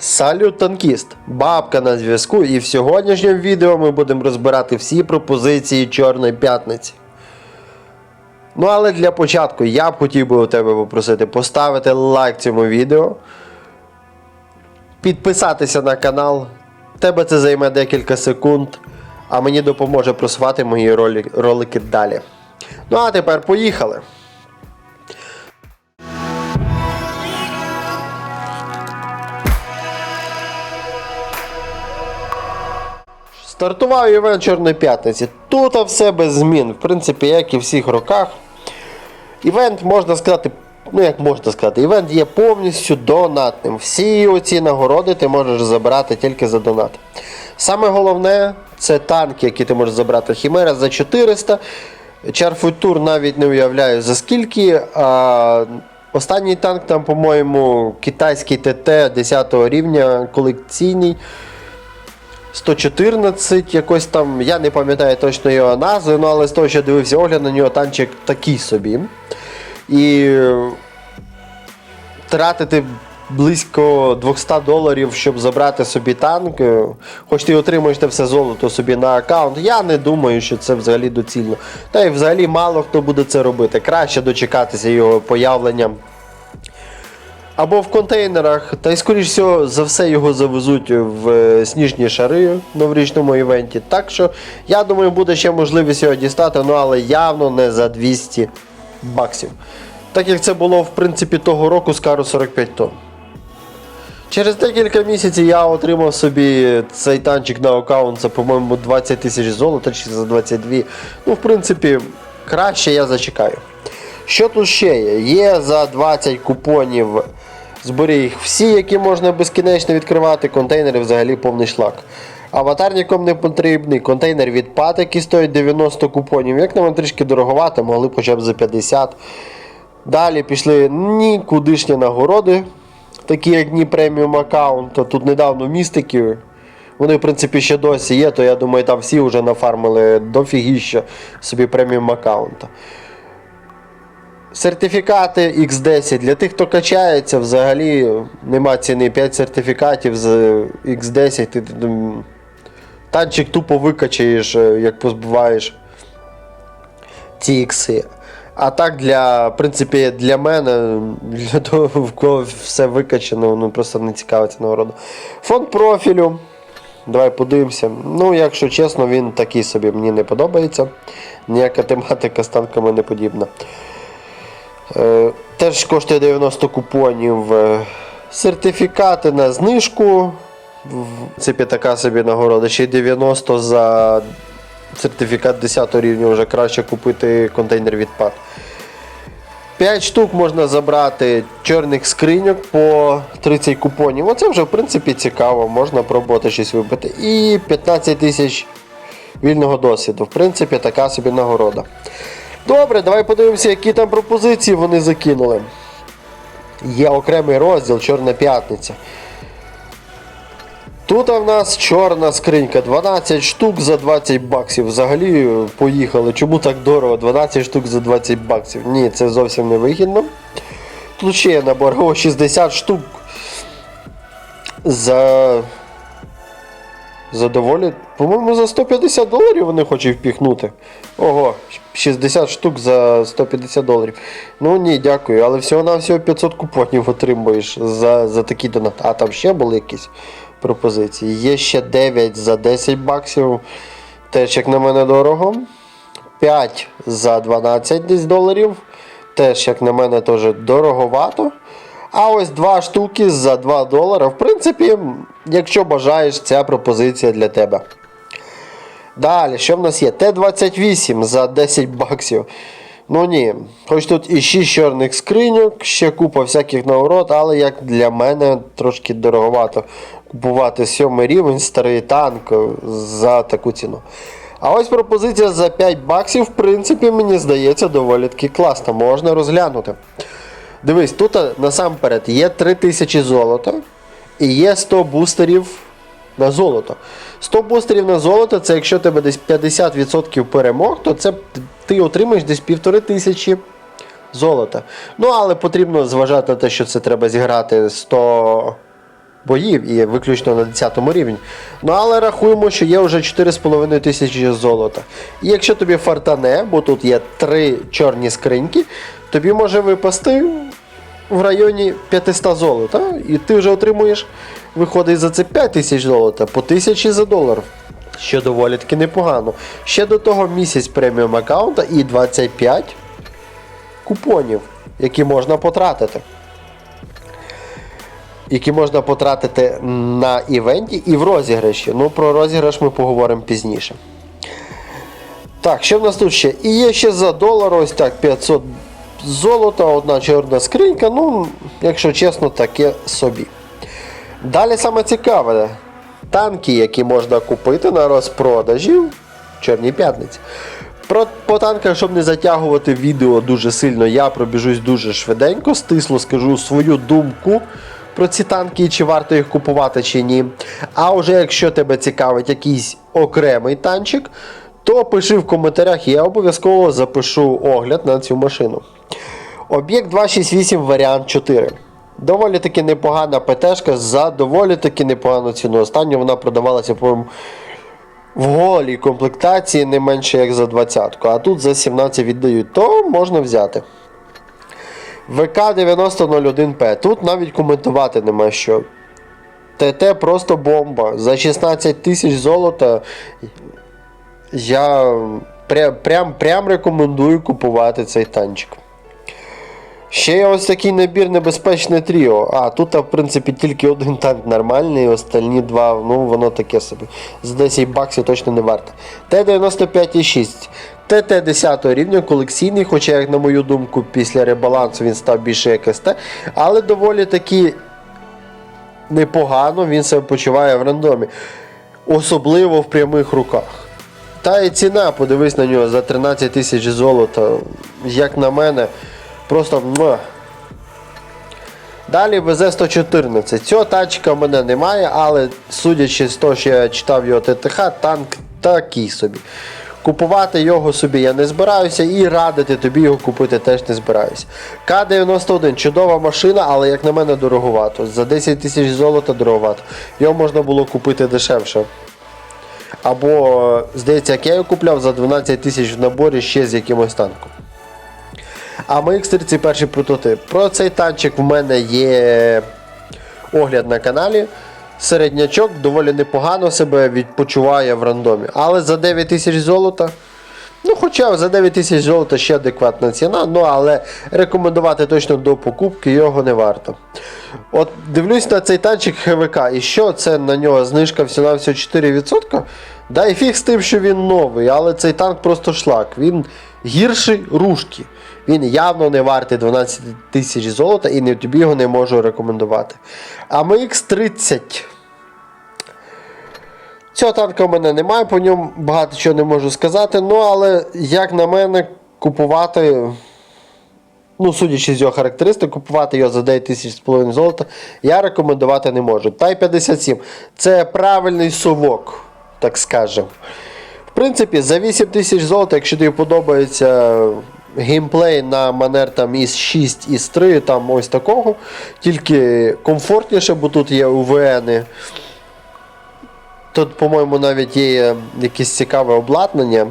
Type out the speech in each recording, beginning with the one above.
Салют танкіст! Бабка на зв'язку, і в сьогоднішньому відео ми будемо розбирати всі пропозиції Чорної п'ятниці. Ну але для початку я б хотів би у тебе попросити поставити лайк цьому відео, підписатися на канал. Тебе це займе декілька секунд, а мені допоможе просувати мої ролики далі. Ну а тепер поїхали. Стартував івент Чорної п'ятниці. Тут все без змін. В принципі, як і в всіх роках. Івент можна сказати, ну як можна сказати, івент є повністю донатним. Всі оці нагороди ти можеш забрати тільки за донат. Саме головне це танки, які ти можеш забрати. Хімера за 400. Чарфутур навіть не уявляю за скільки. А останній танк там, по-моєму, китайський ТТ 10 рівня колекційний. 114, якось там, я не пам'ятаю точно його назви, ну, але з того, що дивився огляд, на нього танчик такий собі. І е, тратити близько 200 доларів, щоб забрати собі танк, е, хоч ти отримуєш те все золото собі на аккаунт, я не думаю, що це взагалі доцільно. Та й взагалі мало хто буде це робити. Краще дочекатися його появлення або в контейнерах, та й скоріш всього за все його завезуть в е, сніжні шари в новорічному івенті. Так що я думаю, буде ще можливість його дістати, ну але явно не за 200 баксів. Так як це було в принципі того року з кару 45 тонн. Через декілька місяців я отримав собі цей танчик на аккаунт за, по-моєму, 20 тисяч золота чи за 22. Ну, в принципі, краще я зачекаю. Що тут ще є? Є за 20 купонів. Збери їх всі, які можна безкінечно відкривати. Контейнери взагалі повний шлак. Аватар нікому не потрібний. Контейнер від пат, який стоїть 90 купонів. Як на мене трішки дороговато, могли б хоча б за 50. Далі пішли нікудишні нагороди, такі як дні преміум аккаунту. Тут недавно містики. Вони, в принципі, ще досі є, то я думаю, там всі вже нафармили дофігіща собі преміум аккаунта. Сертифікати X10 для тих, хто качається, взагалі нема ціни 5 сертифікатів з X10. Ти, танчик тупо викачаєш, е, як позбуваєш ці ікси. А так для, в принципі, для мене, для того, в кого все викачано, ну просто не цікавиться нагорода. Фонд профілю. Давай подивимося. Ну, якщо чесно, він такий собі мені не подобається. Ніяка тематика з танками не подібна. Е, Теж коштує 90 купонів. Е, Сертифікати на знижку. Принципі, така собі нагорода. Ще 90 за сертифікат 10 рівня вже краще купити контейнер від пад. 5 штук можна забрати чорних скриньок по 30 купонів. Оце вже в принципі цікаво, можна пробувати щось вибити. І 15 тисяч вільного досвіду. В принципі, така собі нагорода. Добре, давай подивимося, які там пропозиції вони закинули. Є окремий розділ Чорна п'ятниця. Тут в нас чорна скринька, 12 штук за 20 баксів. Взагалі поїхали. Чому так дорого? 12 штук за 20 баксів. Ні, це зовсім не вигідно. Тут ще є набор О, 60 штук за. За. По-моєму, за 150 доларів вони хочуть впіхнути. Ого, 60 штук за 150 доларів. Ну ні, дякую, але всього-навсього 500 купонів отримуєш за, за такі донат. А там ще були якісь пропозиції. Є ще 9 за 10 баксів. Теж, як на мене, дорого. 5 за 12 десь доларів. Теж, як на мене, теж дороговато. А ось два штуки за 2 долара. В принципі, якщо бажаєш, ця пропозиція для тебе. Далі, що в нас є? Т-28 за 10 баксів. Ну ні, хоч тут і 6 чорних скриньок, ще купа всяких нагород, але як для мене трошки дороговато купувати сьомий рівень старий танк за таку ціну. А ось пропозиція за 5 баксів, в принципі, мені здається, доволі таки класна, можна розглянути. Дивись, тут насамперед є 3000 золота і є 100 бустерів на золото. 100 бустерів на золото, це якщо тебе десь 50% перемог, то це ти отримаєш десь півтори тисячі золота. Ну, але потрібно зважати на те, що це треба зіграти 100 боїв і виключно на 10 рівні. Ну але рахуємо, що є вже 4,5 тисячі золота. І якщо тобі фартане, бо тут є три чорні скриньки, тобі може випасти в районі 500 золота, і ти вже отримуєш, виходить за це 5 тисяч золота, по 1000 за долар. Що доволі таки непогано. Ще до того місяць преміум аккаунта і 25 купонів, які можна потратити. Які можна потратити на івенті і в розіграші. Ну, про розіграш ми поговоримо пізніше. Так, що в нас тут ще? І є ще за долар, ось так, 500 золота, одна чорна скринька. Ну, якщо чесно, таке собі. Далі саме цікаве. Танки, які можна купити на розпродажі в Чорній п'ятниці. Про, по танках, щоб не затягувати відео дуже сильно, я пробіжусь дуже швиденько, стисло скажу свою думку про ці танки, чи варто їх купувати чи ні. А вже якщо тебе цікавить якийсь окремий танчик, то пиши в коментарях, я обов'язково запишу огляд на цю машину. Об'єкт 268 варіант 4. Доволі таки непогана ПТшка за доволі таки непогану ціну. Останньо вона продавалася, по-моєму, в голій комплектації не менше як за 20 а тут за 17 віддають, то можна взяти. ВК-9001П. Тут навіть коментувати нема що. ТТ просто бомба. За 16 тисяч золота я прям, прям, прям рекомендую купувати цей танчик. Ще є ось такий набір небезпечне тріо. А, тут, в принципі, тільки один танк нормальний, остальні два, ну воно таке собі. За 10 баксів точно не варто. Т-95,6. ТТ 10 рівня, колекційний, хоча, як на мою думку, після ребалансу він став більше як СТ, але доволі таки непогано він себе почуває в рандомі. Особливо в прямих руках. Та і ціна, подивись на нього, за 13 тисяч золота, як на мене, просто. Далі ВЗ-114. Цього тачка в мене немає, але судячи з того, що я читав його ТТХ, танк такий собі. Купувати його собі я не збираюся і радити тобі його купити теж не збираюся. К-91 чудова машина, але як на мене дороговато. За 10 тисяч золота дороговато. Його можна було купити дешевше. Або, здається, як я його купляв за 12 тисяч в наборі ще з якимось танком. А MX-30 перший прототип. Про цей танчик в мене є огляд на каналі. Середнячок доволі непогано себе відпочиває в рандомі. Але за 9 тисяч золота. Ну, хоча за 9 тисяч золота ще адекватна ціна, ну але рекомендувати точно до покупки його не варто. От дивлюсь на цей танчик ХВК, і що це на нього знижка всього всього 4%. Да і фіг з тим, що він новий, але цей танк просто шлак. Він гірший рушки. Він явно не вартий 12 тисяч золота і не тобі його не можу рекомендувати. А MX-30. Цього танка в мене немає, по ньому багато чого не можу сказати. Ну, але, як на мене, купувати, ну, судячи з його характеристик, купувати його за 9 тисяч з половиною золота, я рекомендувати не можу. Тай 57 це правильний совок, так скажемо. В принципі, за 8 тисяч золота, якщо тобі подобається геймплей на манер там із 6, із 3, там ось такого, тільки комфортніше, бо тут є УВНи. Тут, по-моєму, навіть є якесь цікаве обладнання.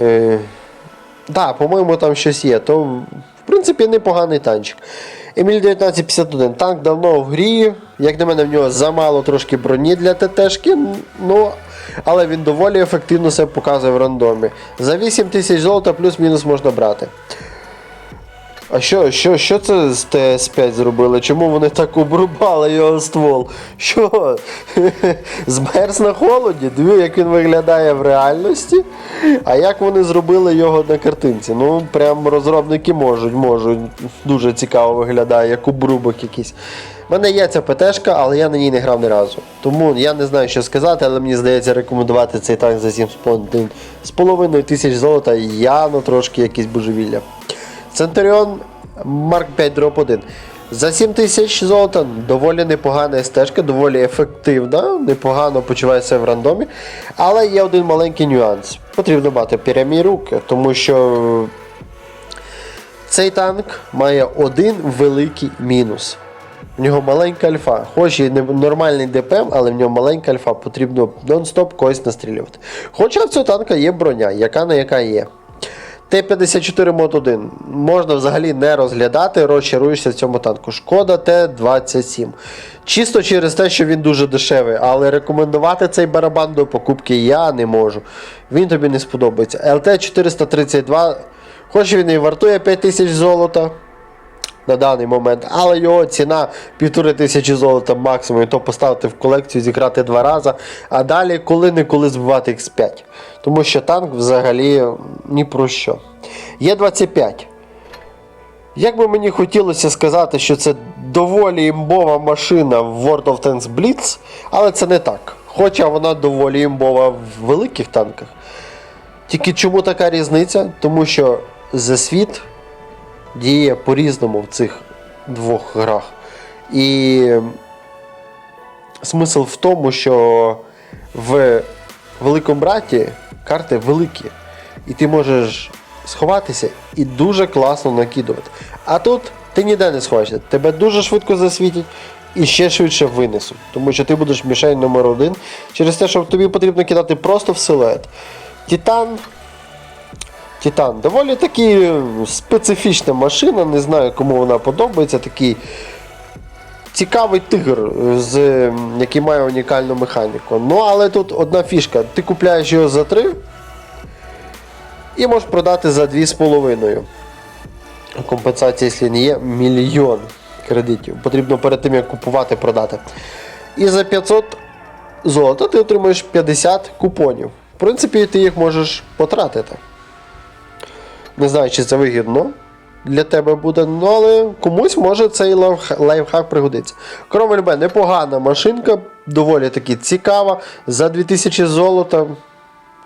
Е, да, по-моєму, там щось є. То, в принципі, непоганий танчик. Еміль 1951. Танк давно в грі. Як на мене, в нього замало трошки броні для ТТшки. Ну, але він доволі ефективно себе показує в рандомі. За 8 тисяч золота плюс-мінус можна брати. А що, що, що це з ТС5 зробили? Чому вони так обрубали його ствол? Що? Змерз на холоді? Диви, як він виглядає в реальності. А як вони зробили його на картинці? Ну, прям розробники можуть, можуть. Дуже цікаво виглядає, як обрубок якийсь. У мене є ця ПТшка, але я на ній не грав ні разу. Тому я не знаю, що сказати, але мені здається, рекомендувати цей танк за 7,5 з половиною тисяч золота явно трошки якесь божевілля. Центуріон Марк 5 Drop 1. За 7 тисяч золота доволі непогана стежка, доволі ефективна, непогано почувається в рандомі. Але є один маленький нюанс. Потрібно мати прямі руки, тому що цей танк має один великий мінус. В нього маленька альфа. Хоч і нормальний ДПМ, але в нього маленька альфа. Потрібно нон-стоп когось настрілювати. Хоча в цього танка є броня, яка на яка є. Т-54 мод 1 можна взагалі не розглядати, розчаруєшся в цьому танку. Шкода Т-27. Чисто через те, що він дуже дешевий, але рекомендувати цей барабан до покупки я не можу. Він тобі не сподобається. ЛТ-432, хоч він і вартує 5000 золота на даний момент, але його ціна півтори тисячі золота максимум, і то поставити в колекцію, зіграти два рази, а далі коли-неколи збивати X5. Тому що танк взагалі ні про що. Є 25. Як би мені хотілося сказати, що це доволі імбова машина в World of Tanks Blitz, але це не так. Хоча вона доволі імбова в великих танках. Тільки чому така різниця? Тому що The Світ діє по-різному в цих двох грах. І смисл в тому, що в Великому браті карти великі. І ти можеш сховатися і дуже класно накидувати. А тут ти ніде не сховаєшся. Тебе дуже швидко засвітять і ще швидше винесуть. Тому що ти будеш мішень номер один через те, що тобі потрібно кидати просто в силует. Титан Титан. Доволі таки специфічна машина, не знаю, кому вона подобається. Такий цікавий тигр, з, який має унікальну механіку. Ну, але тут одна фішка. Ти купляєш його за 3 і можеш продати за 2,5. Компенсація, якщо не є, мільйон кредитів. Потрібно перед тим, як купувати, продати. І за 500 золота ти отримуєш 50 купонів. В принципі, ти їх можеш потратити. Не знаю, чи це вигідно для тебе буде, ну але комусь може цей лайфхак пригодиться. Кроме любе, непогана машинка, доволі таки цікава. За 2000 золота.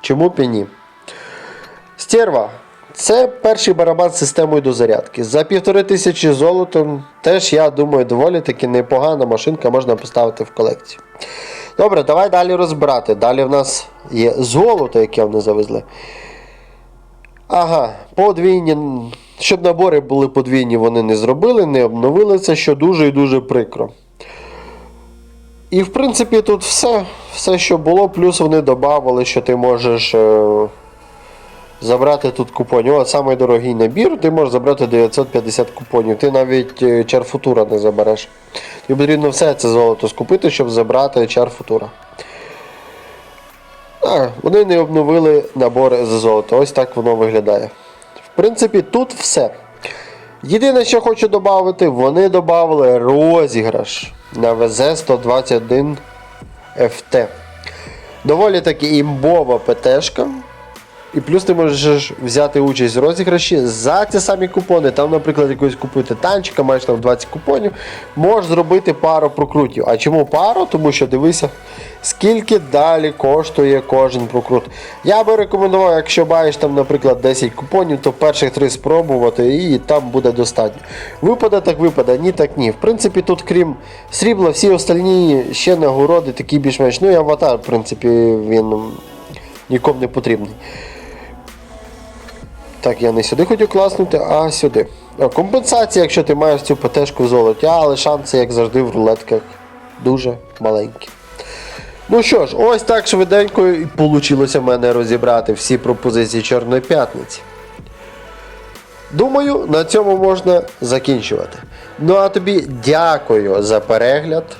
Чому б і ні? Стерва. Це перший барабан з системою дозарядки. За півтори тисячі золотом теж, я думаю, доволі таки непогана машинка можна поставити в колекцію. Добре, давай далі розбирати. Далі в нас є золото, яке вони завезли. Ага, подвійні. Щоб набори були подвійні, вони не зробили, не обновили це, що дуже і дуже прикро. І в принципі тут все, все, що було, плюс вони додавали, що ти можеш е, забрати тут купонів. От самий дорогий набір, ти можеш забрати 950 купонів. Ти навіть е, чар футура не забереш. Тобі потрібно все це золото скупити, щоб забрати чар футура. А, вони не обновили набори з золота. Ось так воно виглядає. В принципі, тут все. Єдине, що хочу додати, вони додали розіграш на ВЗ-121 FT. Доволі таки імбова ПТшка. І плюс ти можеш взяти участь в розіграші за ці самі купони. Там, наприклад, якось купити танчика, маєш там 20 купонів, можеш зробити пару прокрутів. А чому пару? Тому що дивися, скільки далі коштує кожен прокрут. Я би рекомендував, якщо маєш там, наприклад, 10 купонів, то перших 3 спробувати і там буде достатньо. Випаде так випаде, ні так ні. В принципі, тут крім срібла, всі остальні ще нагороди такі більш-менш. Ну і аватар, в принципі, він нікому не потрібний. Так, я не сюди хотів класнути, а сюди. Компенсація, якщо ти маєш цю ПТшку в золоті, але шанси, як завжди, в рулетках дуже маленькі. Ну що ж, ось так швиденько і вийшло в мене розібрати всі пропозиції Чорної п'ятниці. Думаю, на цьому можна закінчувати. Ну а тобі дякую за перегляд.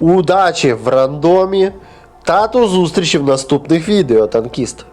Удачі в рандомі та до зустрічі в наступних відео, танкіст.